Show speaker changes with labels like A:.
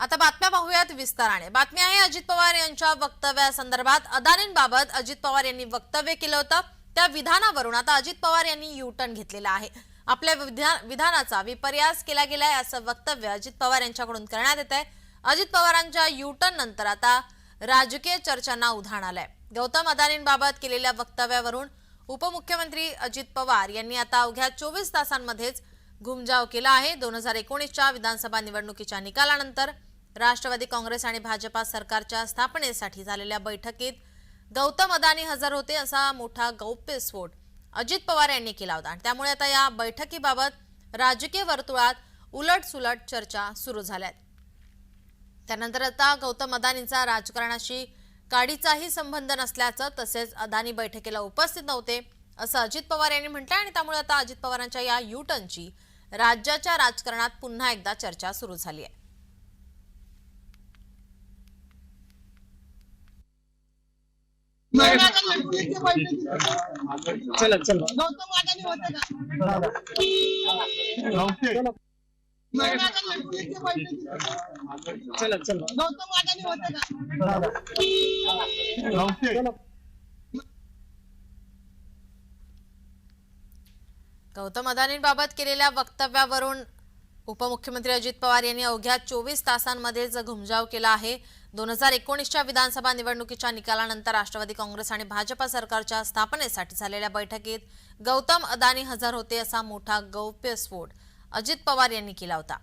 A: आता बातम्या पाहूयात विस्ताराने. बातमी आहे अजित पवार यांच्या वक्तव्यासंदर्भात. अदानींबाबत अजित पवार यांनी वक्तव्य केलं होतं. त्या विधानावरून आता अजित पवार यांनी यू टर्न घेतलेला आहे. आपल्या विधा- विधानाचा विपर्यास केला गेलाय असं वक्तव्य अजित पवार यांच्याकडून करण्यात येत आहे. अजित पवारांच्या युटर्न नंतर आता राजकीय चर्चांना उधाण आलंय. गौतम अदानींबाबत केलेल्या वक्तव्यावरून उपमुख्यमंत्री अजित पवार यांनी आता अवघ्या चोवीस तासांमध्येच घुमजाव केला आहे. दोन हजार एकोणीसच्या विधानसभा निवडणुकीच्या निकालानंतर राष्ट्रवादी काँग्रेस आणि भाजपा सरकारच्या स्थापनेसाठी झालेल्या बैठकीत गौतम अदानी हजर होते असा मोठा गौप्यस्फोट अजित पवार यांनी केला होता. आणि त्यामुळे आता या बैठकीबाबत राजकीय वर्तुळात उलटसुलट चर्चा सुरू झाल्यात. त्यानंतर आता गौतम अदानींचा राजकारणाशी काडीचाही संबंध नसल्याचं तसेच अदानी बैठकीला उपस्थित नव्हते असं अजित पवार यांनी म्हटलं आणि त्यामुळे आता अजित पवारांच्या या यू टर्नची राज्याच्या राजकारणात पुन्हा एकदा चर्चा सुरू झाली आहे.
B: चला चला
C: गौतम होते का
B: चला चला
C: गौतम होते का
A: गौतम अदानींबाबत केलेल्या वक्तव्यावरून उपमुख्यमंत्री अजित पवार यांनी अवघ्या चोवीस तासांमध्येच घुमजाव केला आहे दोन हजार एकोणीसच्या विधानसभा निवडणुकीच्या निकालानंतर राष्ट्रवादी काँग्रेस आणि भाजपा सरकारच्या स्थापनेसाठी झालेल्या बैठकीत गौतम अदानी हजर होते असा मोठा गौप्यस्फोट अजित पवार यांनी केला होता.